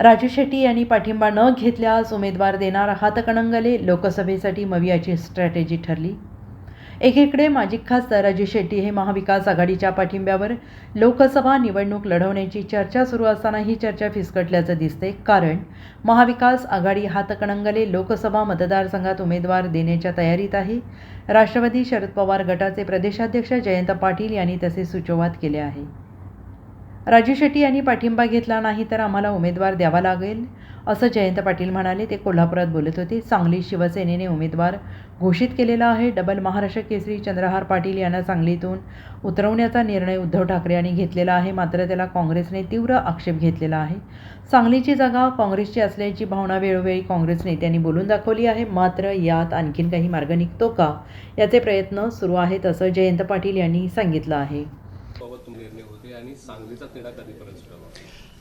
राजू शेट्टी यांनी पाठिंबा न घेतल्यास उमेदवार देणार हातकणंगले लोकसभेसाठी मवियाची स्ट्रॅटेजी ठरली. एकीकडे माजी खासदार राजू शेट्टी हे महाविकास आघाडीच्या पाठिंब्यावर लोकसभा निवडणूक लढवण्याची चर्चा सुरू असताना ही चर्चा फिसकटल्याचं दिसते कारण महाविकास आघाडी हातकणंगले लोकसभा मतदारसंघात उमेदवार देण्याच्या तयारीत आहे. राष्ट्रवादी शरद पवार गटाचे प्रदेशाध्यक्ष जयंत पाटील यांनी तसे सुचोवात केले आहे. राजू शेट्टी यांनी पाठिंबा घेतला नाही तर आम्हाला उमेदवार द्यावा लागेल असं जयंत पाटील म्हणाले. ते कोल्हापुरात बोलत होते. सांगली शिवसेनेने उमेदवार घोषित केलेला आहे. डबल महाराष्ट्र केसरी चंद्रहार पाटील यांना सांगलीतून उतरवण्याचा निर्णय उद्धव ठाकरे यांनी घेतलेला आहे. मात्र त्याला काँग्रेसने तीव्र आक्षेप घेतलेला आहे. सांगलीची जागा काँग्रेसची असल्याची भावना वेळोवेळी काँग्रेस नेत्यांनी बोलून दाखवली आहे. मात्र यात आणखीन काही मार्ग निघतो का? याचे प्रयत्न सुरू आहेत असं जयंत पाटील यांनी सांगितलं आहे. निर्णय होते आणि सांगलीचा तिढा कधीपर्यंत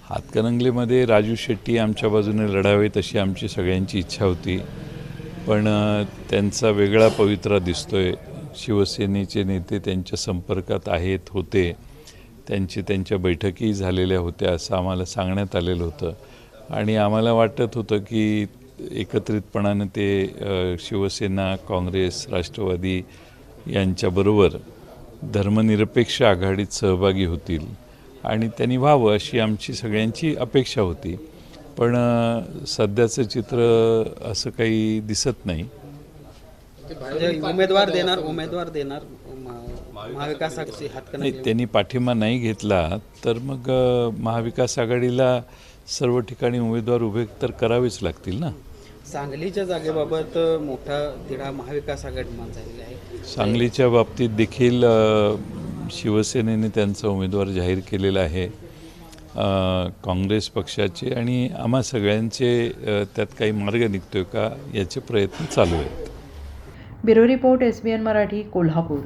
हातकणंगलेमध्ये राजू शेट्टी आमच्या बाजूने लढावेत अशी आमची सगळ्यांची इच्छा होती. पण त्यांचा वेगळा पवित्रा दिसतोय. शिवसेनेचे नेते त्यांच्या संपर्कात आहेत होते. त्यांची त्यांच्या बैठकी झालेल्या होत्या असं आम्हाला सांगण्यात आलेलं होतं. आणि आम्हाला वाटत होतं की एकत्रितपणानं ते शिवसेना काँग्रेस राष्ट्रवादी यांच्याबरोबर धर्मनिरपेक्ष आघाडीत सहभागी होतील. आणि त्यांनी व्हावं अशी आमची सगळ्यांची अपेक्षा होती. पण सध्याचं चित्र असं काही दिसत नाही. उमेदवार देणार उमेदवार देणार आघाडी नाही त्यांनी पाठिंबा नाही घेतला तर मग महाविकास आघाडीला सर्व ठिकाणी उमेदवार उभे तर करावेच लागतील ना? सांगलीच्या जागेबाबत मोठा तिढा महाविकास आघाडीमान झालेला आहे सांगलीच्या बाबतीत देखील शिवसेनेने त्यांचा उमेदवार जाहीर केलेला आहे. काँग्रेस पक्षाचे आणि आम्हा सगळ्यांचे त्यात काही मार्ग निघतोय का याचे प्रयत्न चालू आहेत. Bureau report S B N Marathi Kolhapur.